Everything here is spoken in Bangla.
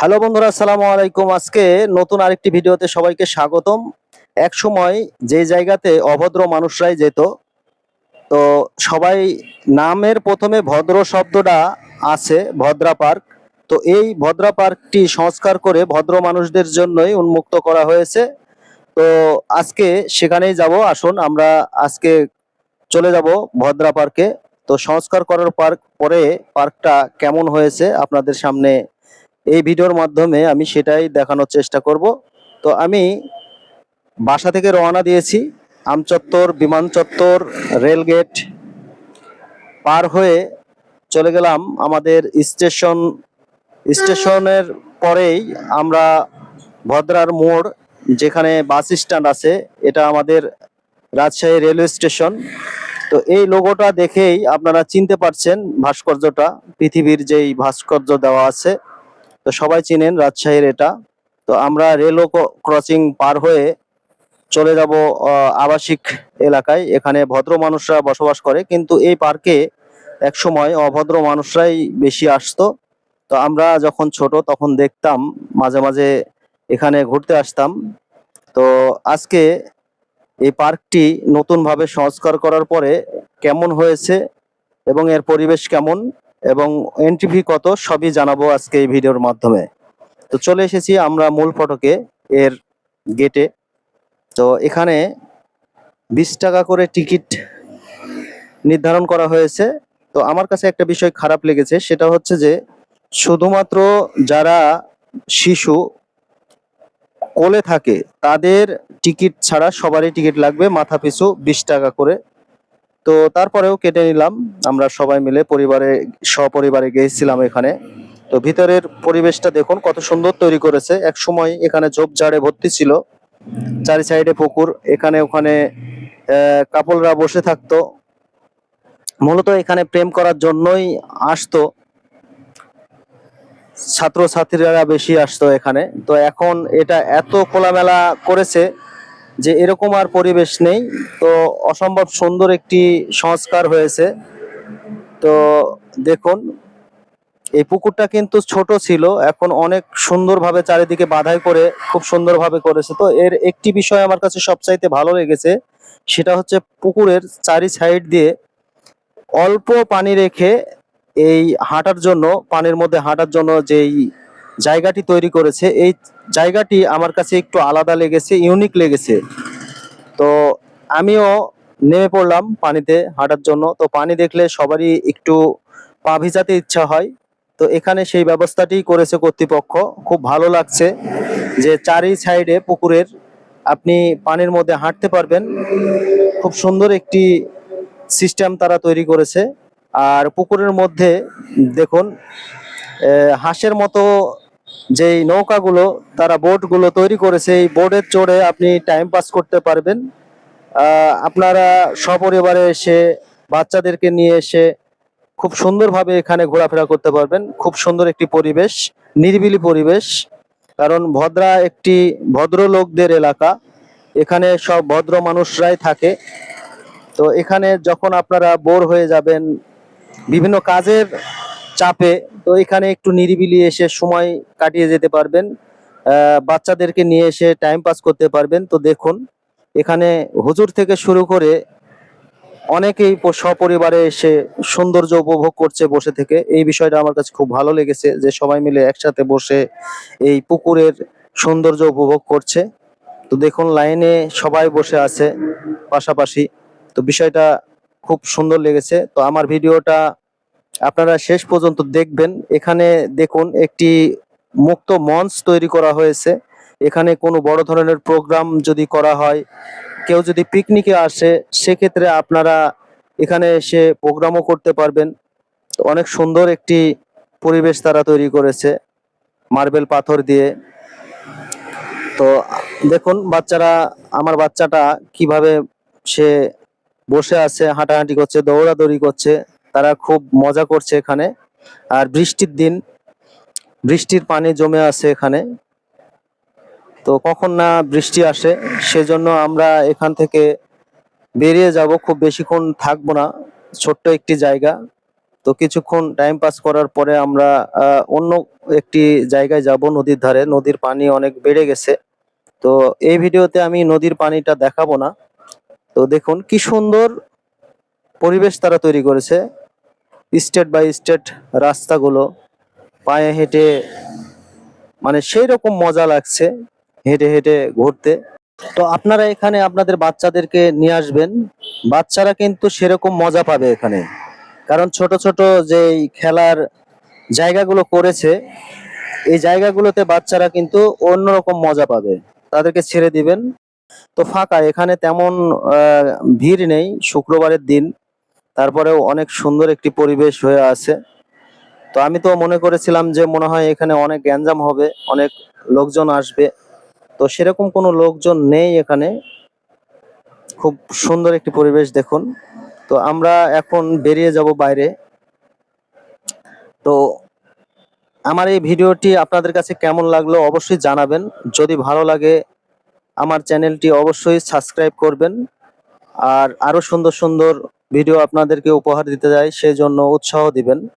হ্যালো বন্ধুরা, আসসালামু আলাইকুম। আজকে নতুন আরেকটি ভিডিওতে সবাইকে স্বাগতম। এক সময় যে জায়গাতে অভদ্র মানুষরাই যেত, তো সবাই নামের প্রথমে ভদ্র শব্দটা আছে, ভদ্রা পার্ক। তো এই ভদ্রা পার্কটি সংস্কার করে ভদ্র মানুষদের জন্যই উন্মুক্ত করা হয়েছে। তো আজকে সেখানেই যাব। আসুন, আমরা আজকে চলে যাব ভদ্রা পার্কে। তো সংস্কার করার পার্ক পরে পার্কটা কেমন হয়েছে আপনাদের সামনে এই ভিডিওর মাধ্যমে আমি সেটাই দেখানোর চেষ্টা করব। তো আমি বাসা থেকে রওনা দিয়েছি। আমচত্বর বিমান চত্বর রেলগেট পার হয়ে চলে গেলাম আমাদের স্টেশন, স্টেশনের পরেই আমরা ভদ্রার মোড়, যেখানে বাস স্ট্যান্ড আছে। এটা আমাদের রাজশাহী রেলওয়ে স্টেশন। তো এই লোগোটা দেখেই আপনারা চিনতে পারছেন ভাস্কর্যটা, পৃথিবীর যেই ভাস্কর্য দেওয়া আছে। তো সবাই চিনেন রাজশাহীর এটা। তো আমরা রেলও ক্রসিং পার হয়ে চলে যাব আবাসিক এলাকায়। এখানে ভদ্র মানুষরা বসবাস করে, কিন্তু এই পার্কে এক সময় অভদ্র মানুষরাই বেশি আসতো। তো আমরা যখন ছোট তখন দেখতাম, মাঝে মাঝে এখানে ঘুরতে আসতাম। তো আজকে এই পার্কটি নতুনভাবে সংস্কার করার পরে কেমন হয়েছে এবং এর পরিবেশ কেমন? এবং এন্ট্রি ফি কত সবই জানাব আজকে এই ভিডিওর মাধ্যমে। তো চলে এসেছি আমরা মূল ফটকে, এর গেটে তো এখানে বিশ টাকা করে টিকিট নির্ধারণ করা হয়েছে। তো আমার কাছে একটা বিষয় খারাপ লেগেছে, সেটা হচ্ছে যে শুধুমাত্র যারা শিশু কোলে থাকে, তাদের টিকিট ছাড়া সবারই টিকিট লাগবে মাথা পিছু বিশ টাকা করে। তো তারপরেও কেটে নিলাম। আমরা সবাই মিলে পরিবারে, সপরিবারে গিয়েছিলাম এখানে। তো ভিতরের পরিবেশটা দেখুন, কত সুন্দর তৈরি করেছে। এক সময় এখানে ঝোপঝাড়ে ভর্তি ছিল। চারি সাইডে পুকুর, এখানে ওখানে কাপলরা বসে থাকতো। মূলত এখানে প্রেম করার জন্যই আসতো। ছাত্র ছাত্রীরা বেশি আসতো এখানে। তো এখন এটা এত খোলামেলা করেছে যে এরকম আর পরিবেশ নেই। তো অসম্ভব সুন্দর একটি সংস্কার হয়েছে। তো দেখুন, এই পুকুরটা কিন্তু ছোট ছিল, এখন অনেক সুন্দরভাবে চারিদিকে বাধাই করে, খুব সুন্দরভাবে করেছে। তো এর একটি বিষয় আমার কাছে সবচাইতে ভালো লেগেছে, সেটা হচ্ছে পুকুরের চারি সাইড দিয়ে অল্প পানি রেখে এই হাঁটার জন্য, পানির মধ্যে হাঁটার জন্য যেই জায়গাটি তৈরি করেছে। এই জায়গাটি আমার কাছে একটু আলাদা লেগেছে ইউনিক লেগেছে। তো আমিও নেমে পড়লাম পানিতে হাঁটার জন্য। তো পানি দেখলে সবারই একটু পা ভিজাতে ইচ্ছা হয়। তো এখানে সেই ব্যবস্থাটি করেছে কর্তৃপক্ষ। খুব ভালো লাগছে যে চারি সাইডে পুকুরের আপনি পানির মধ্যে হাঁটতে পারবেন। খুব সুন্দর একটি সিস্টেম তারা তৈরি করেছে। আর পুকুরের মধ্যে দেখুন হাঁসের মতো যেই নৌকাগুলো, তারা বোটগুলো তৈরি করেছে, এই বোর্ডের চড়ে আপনি টাইম পাস করতে পারবেন। আপনারা সপরিবারে এসে, বাচ্চাদেরকে নিয়ে এসে খুব সুন্দরভাবে এখানে ঘোরাফেরা করতে পারবেন। খুব সুন্দর একটি পরিবেশ, নিরিবিলি পরিবেশ, কারণ ভদ্রা একটি ভদ্রলোকদের এলাকা। এখানে সব ভদ্র মানুষরাই থাকে। তো এখানে যখন আপনারা বোর হয়ে যাবেন, বিভিন্ন কাজের চাপে তো এখানে একটু নিরিবিলি এসে সময় কাটিয়ে যেতে পারবেন। বাচ্চাদেরকে নিয়ে এসে টাইম পাস করতে পারবেন। তো দেখুন, এখানে হুজুর থেকে শুরু করে অনেকেই সপরিবারে এসে সৌন্দর্য উপভোগ করছে বসে থেকে। এই বিষয়টা আমার কাছে খুব ভালো লেগেছে যে সবাই মিলে একসাথে বসে এই পুকুরের সৌন্দর্য উপভোগ করছে। তো দেখুন, লাইনে সবাই বসে আছে পাশাপাশি। তো বিষয়টা খুব সুন্দর লেগেছে। তো আমার ভিডিওটা আপনারা শেষ পর্যন্ত দেখবেন। এখানে দেখুন, একটি মুক্ত মঞ্চ তৈরি করা হয়েছে। এখানে কোনো বড় ধরনের প্রোগ্রাম যদি করা হয়, কেউ যদি পিকনিকে আসে, সেক্ষেত্রে আপনারা এখানে এসে প্রোগ্রামও করতে পারবেন। অনেক সুন্দর একটি পরিবেশ তারা তৈরি করেছে, মার্বেল পাথর দিয়ে। তো দেখুন, বাচ্চারা, আমার বাচ্চাটা কীভাবে সে বসে আছে, হাঁটাহাঁটি করছে, দৌড়াদৌড়ি করছে। তারা খুব মজা করছে এখানে। আর বৃষ্টির দিন, বৃষ্টির পানি জমে আছে এখানে। তো কখন না বৃষ্টি আসে, সেজন্য আমরা এখান থেকে বেরিয়ে যাব। খুব বেশিক্ষণ থাকব না, ছোট্ট একটি জায়গা। তো কিছুক্ষণ টাইম পাস করার পরে আমরা অন্য একটি জায়গায় যাব নদীর ধারে। নদীর পানি অনেক বেড়ে গেছে। তো এই ভিডিওতে আমি নদীর পানিটা দেখাবো না। তো দেখুন, কি সুন্দর পরিবেশ তারা তৈরি করেছে। স্টেট বাই স্টেট রাস্তাগুলো, পায়ে হেঁটে মানে সেই রকম মজা লাগছে হেঁটে হেঁটে ঘুরতে। তো আপনারা এখানে আপনাদের বাচ্চাদেরকে নিয়ে আসবেন। বাচ্চারা কিন্তু সেরকম মজা পাবে এখানে। কারণ ছোট ছোট যে খেলার জায়গাগুলো করেছে, এই জায়গাগুলোতে বাচ্চারা কিন্তু অন্যরকম মজা পাবে। তাদেরকে ছেড়ে দিবেন। তো ফাঁকা, এখানে তেমন ভিড় নেই শুক্রবারের দিন। তারপরেও অনেক সুন্দর একটি পরিবেশ হয়ে আছে। তো আমি তো মনে করেছিলাম যে মনে হয় এখানে অনেক গ্যাঞ্জাম হবে, অনেক লোকজন আসবে। তো সেরকম কোনো লোকজন নেই এখানে। খুব সুন্দর একটি পরিবেশ দেখুন। তো আমরা এখন বেরিয়ে যাব বাইরে। তো আমার এই ভিডিওটি আপনাদের কাছে কেমন লাগল অবশ্যই জানাবেন। যদি ভালো লাগে, আমার চ্যানেলটি অবশ্যই সাবস্ক্রাইব করবেন। আর আরও সুন্দর সুন্দর ভিডিও আপনাদেরকে উপহার দিতে যাই সেই জন্য উৎসাহ দিবেন।